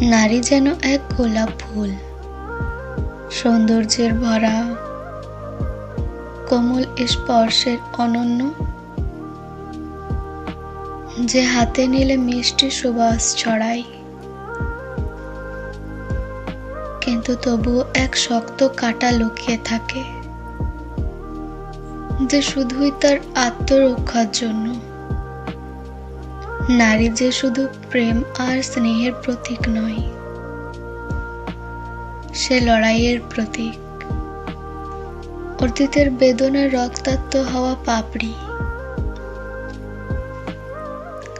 নারী যেন এক গোলাপ ফুল। সৌন্দর্যের ভরা, কোমল স্পর্শের অনন্য। যে হাতে নিলে মিষ্টি সুবাস ছড়ায়। কিন্তু তবুও এক শক্ত কাটা লুকিয়ে থাকে। যে শুধুই তার আত্মরক্ষার জন্য। নারী যে শুধু প্রেম আর স্নেহের প্রতীক নয়, সে লড়াইয়ের প্রতীক। অতীতের বেদনার রক্তাক্ত হওয়া পাপড়ি।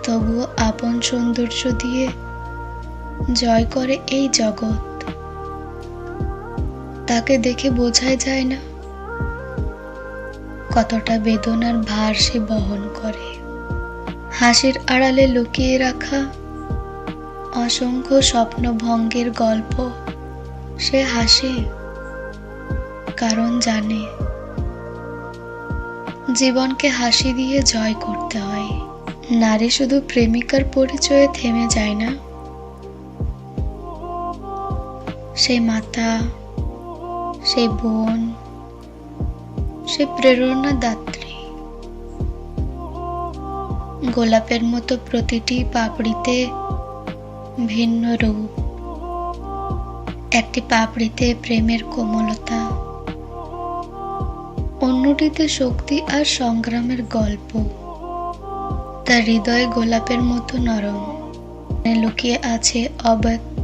তবুও আপন সৌন্দর্য দিয়ে জয় করে এই জগৎ। তাকে দেখে বোঝাই যায় না কতটা বেদনার ভার সে বহন করে। হাসির আড়ালে লুকিয়ে রাখা অসংখ্য স্বপ্নভঙ্গের গল্প। সে হাসে, কারণ জানে। জীবনকে হাসি দিয়ে জয় করতে হয়। নারী শুধু প্রেমিকার পরিচয়ে থেমে যায় না। সে মাতা, সে বোন, সে প্রেরণা দাত্রী গোলাপের মতো প্রতিটি পাপড়িতে ভিন্ন রূপ। একটি পাপড়িতে প্রেমের কোমলতা, অন্যটিতে শক্তি আর সংগ্রামের গল্প। তার হৃদয় গোলাপের মতো নরম লুকিয়ে আছে অব্যক্ত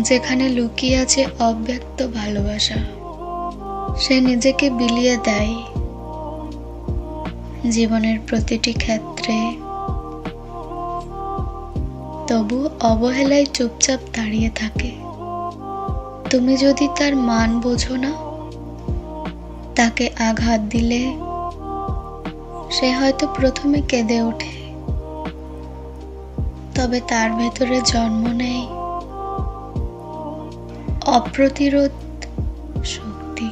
যেখানে লুকিয়ে আছে অব্যক্ত ভালোবাসা, সে নিজেকে বিলিয়ে দেয়। জীবনের প্রতিটি ক্ষেত্রে। তবু অবহেলায় চুপচাপ দাঁড়িয়ে থাকে। তুমি যদি তার মান বোঝো না, তাকে আঘাত দিলে সে হয়তো প্রথমে কেঁদে ওঠে। তবে তার ভেতরে জন্ম নেয় অপ্রতিরোধ শক্তি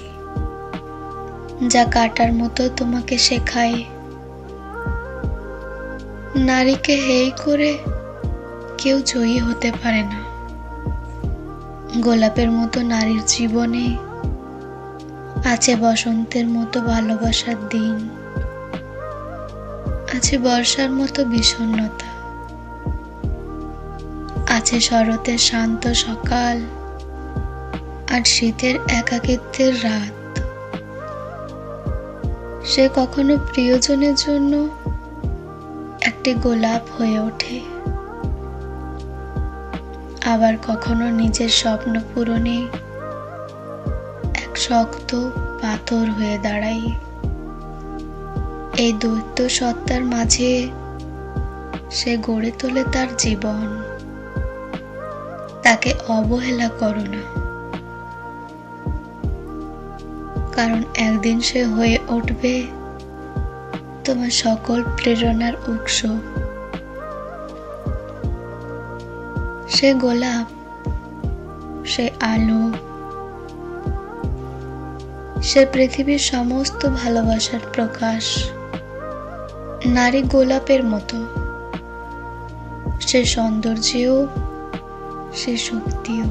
যা কাটার মতো তোমাকে শেখায়। নারীকে হেই করে কেউ জয়ী হতে পারে না। গোলাপের মতো নারীর জীবনে আছে বসন্তের মতো ভালোবাসার দিন, আছে বর্ষার মতো বিষণ্ণতা, আছে শরতের শান্ত সকাল আর শীতের একাকিত্বের রাত। সে কখনো প্রিয়জনের জন্য একটি গোলাপ হয়ে ওঠে। আবার কখনো নিজের স্বপ্ন পূরণে এক শক্ত পাথর হয়ে দাঁড়ায় এই দৈত্য সত্তার মাঝে সে গড়ে তোলে তার জীবন। তাকে অবহেলা করো না। কারণ একদিন সে হয়ে উঠবে তোমার সকল প্রেরণার উৎস। সে গোলাপ, সে আলো, সে পৃথিবীর সমস্ত ভালোবাসার প্রকাশ। নারী গোলাপের মতো। সে সৌন্দর্যেও, সে শক্তিও।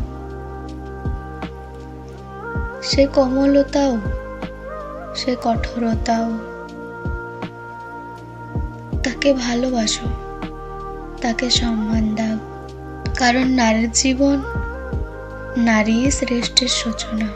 সে কোমলতাও, সে কঠোরতাও। তাকে ভালোবাসো তাকে সম্মান দাও। কারণ নারীর জীবন নারী শ্রেষ্ঠের সূচনা।